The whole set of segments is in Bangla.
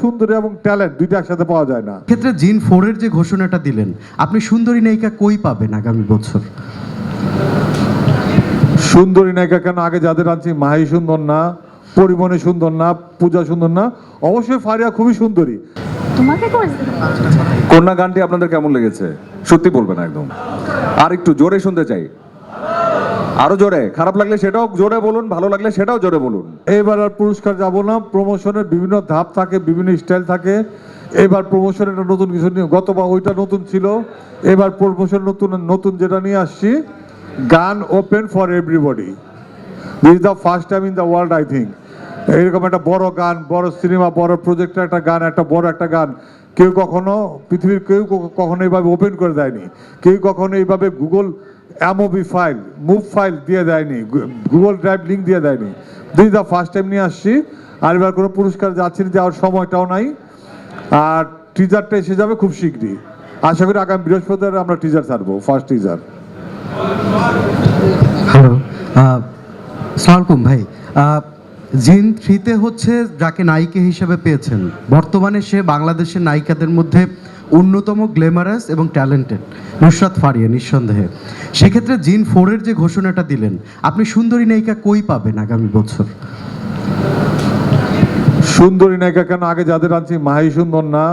সুন্দরী এবং ট্যালেন্ট দুইটা একসাথে পাওয়া যায় না। ক্ষেত্রে জিন ফোরের যে ঘোষণাটা দিলেন আপনি সুন্দরী নায়িকা কই পাবেন আগামী বছর? সুন্দরী নায়িকা কেন? আগে যাদের আনছি মাহি সুন্দর না পরিমণি সুন্দর না পূজা সুন্দর না অবশ্যই ফারিয়া খুবই সুন্দরী। তোমাকে কন্যা গানটি আপনাদের কেমন লেগেছে? সত্যি বলবেন একদম। আর একটু জোরে শুনতে চাই। আরও জোরে, খারাপ লাগলে সেটাও জোরে বলুন, ভালো লাগলে সেটাও জোরে বলুন। এবার আর পুরস্কার যাব না প্রমোশনের বিভিন্ন ধাপ থাকে, বিভিন্ন স্টাইল থাকে। এবার প্রমোশনের নতুন কিছু নিয়ে গতবার ওইটা নতুন ছিল। এবার প্রমোশন নতুন নতুন যেটা নিয়ে আসছি, গান open for everybody this the first time in the world I think এরকম একটা বড় গান, বড় সিনেমা বড় প্রজেক্টের একটা গান, একটা বড় একটা গান। কেউ কখনো পৃথিবীর কেউ কখনো এইভাবে ওপেন করে দেয়নি। কেউ কখনো এইভাবে গুগল অ্যামোবি ফাইল মুভ ফাইল দিয়ে দেয়নি গুগল ড্রাইভ লিঙ্ক দিয়ে দেয়নি। ইজ দ্য ফার্স্ট টাইম নিয়ে আসছি, আর এবার কোনো পুরস্কার যাচ্ছি না, যাওয়ার সময়টাও নাই। আর টিজারটা এসে যাবে খুব শীঘ্রই। আশা করি আগামী বৃহস্পতিবার আমরা টিজার ছাড়বো ফার্স্ট টিজার হ্যালো সালামকুম ভাই জিন থ্রিতে হচ্ছে যাকে নায়িকা হিসেবে পেয়েছেন। বর্তমানে সে বাংলাদেশের নায়িকাদের মধ্যে অন্যতম গ্ল্যামারাস এবং ট্যালেন্টেড, নুসরাত ফারিয়া নিঃসন্দেহে। সেক্ষেত্রে জিন ফোরের যে ঘোষণাটা দিলেন, আপনি সুন্দরী নায়িকা কই পাবেন আগামী বছর? সুন্দরী নায়িকা কেন? আগে যাদের আনছি মাহি সুন্দর না,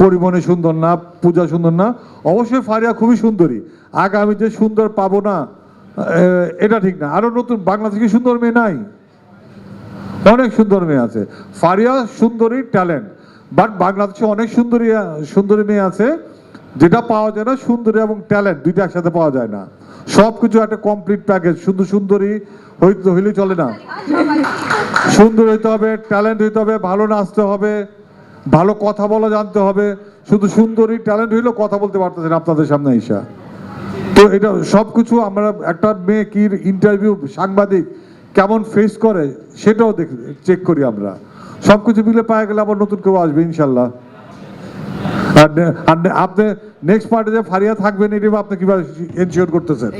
পরিমণি সুন্দর না, পূজা সুন্দর না, অবশ্যই ফারিয়া খুবই সুন্দরী। আগে আমি যে সুন্দর পাবো না এটা ঠিক না। আরও নতুন বাংলা থেকে সুন্দর মেয়ে নাই? অনেক সুন্দর মেয়ে আছে। ফারিয়া সুন্দরী, ট্যালেন্ট। বাট বাংলাদেশে অনেক সুন্দরী সুন্দরী মেয়ে আছে, যেটা পাওয়া যায় না, সুন্দরী এবং ট্যালেন্ট দুইটা একসাথে পাওয়া যায় না। সব কিছু একটা কমপ্লিট প্যাকেজ শুধু সুন্দরী হইতে হইলে চলে না। সুন্দর হইতে হবে ট্যালেন্ট হইতে হবে, ভালো নাচতে হবে, ভালো কথা বলা জানতে হবে। শুধু সুন্দরী ট্যালেন্ট হইলেও কথা বলতে পারতেছেন আপনাদের সামনে ঈশা তো এটা সব কিছু আমরা একটা মেয়ে কি ইন্টারভিউ সাংবাদিক কেমন ফেস করে, সেটাও দেখ চেক করি আমরা। সব কিছু মিলে পাওয়া গেলে আবার নতুন কেউ আসবে ইনশাল্লাহ। আর আর আপনি নেক্সট পার্টে যে ফারিয়া থাকবেন এটা আপনি কীভাবে এনশিওর করতেছেন?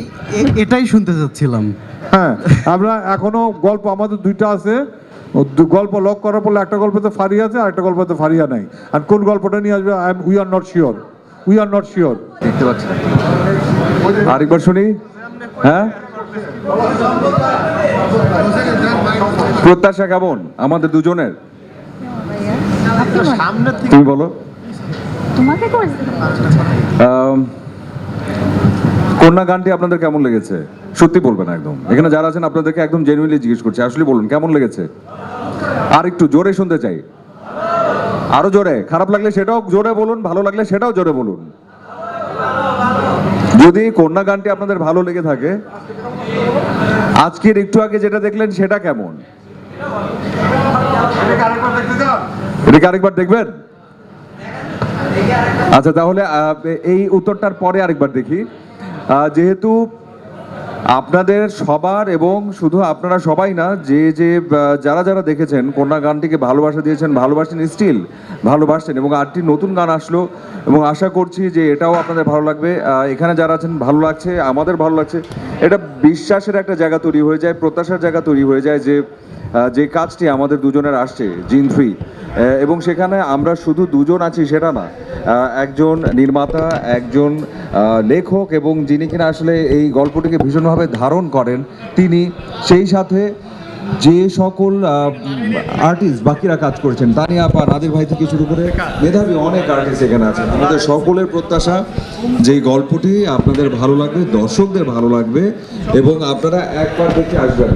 এটাই শুনতে চাচ্ছিলাম। হ্যাঁ আমরা এখনও গল্প আমাদের দুইটা আছে। গল্প লক করার পর একটা গল্পতে ফারিয়া আছে আর একটা গল্পতে ফারিয়া নাই। আর কোন গল্পটা নিয়ে আসবে I am we are not sure we are not sure দেখতে পাচ্ছি আরেকবার শুনি। হ্যাঁ? প্রত্যাশা কেমন? আমাদের দুজনের? তুমি বলো। কন্যা গানটি আপনাদের কেমন লেগেছে? সত্যি বলবেন একদম। এখানে যারা আছেন আপনাদেরকে একদম জেনুইনলি জিজ্ঞেস করছি। আসলে বলুন কেমন লেগেছে? আর একটু জোরে শুনতে চাই। আরও জোরে। খারাপ লাগলে সেটাও জোরে বলুন ভালো লাগলে সেটাও জোরে বলুন। যদি কন্যা গানটি আপনাদের ভালো লেগে থাকে, আজকের একটু আগে যেটা দেখলেন সেটা কেমন? আরেকবার দেখবেন? আচ্ছা তাহলে এই উত্তরটার পরে আরেকবার দেখি। যেহেতু আপনাদের সবার এবং শুধু আপনারা সবাই না, যে যে যারা যারা দেখেছেন, কন্যা গানটিকে ভালোবাসা দিয়েছেন, ভালোবাসেন স্টিল, ভালোবাসছেন এবং আটটি নতুন গান আসলো এবং আশা করছি যে এটাও আপনাদের ভালো লাগবে। এখানে যারা আছেন, ভালো লাগছে, আমাদের ভালো লাগছে। এটা বিশ্বাসের একটা জায়গা তৈরি হয়ে যায়, প্রত্যাশার জায়গা তৈরি হয়ে যায় যে যে কাজটি আমাদের দুজনের আসছে, জিন থ্রি। এবং সেখানে আমরা শুধু দুজন আছি সেটা না একজন নির্মাতা, একজন লেখক এবং যিনি কিনা আসলে এই গল্পটিকে ভীষণভাবে ধারণ করেন তিনি, সেই সাথে যে সকল আর্টিস্ট বাকিরা কাজ করছেন, তানিয়া আপা, নাদির ভাই থেকে শুরু করে মেধাবী অনেক আর্টিস্ট এখানে আছেন আমাদের সকলের প্রত্যাশা যে গল্পটি আপনাদের ভালো লাগবে, দর্শকদের ভালো লাগবে, এবং আপনারা একবার দেখে আসবেন।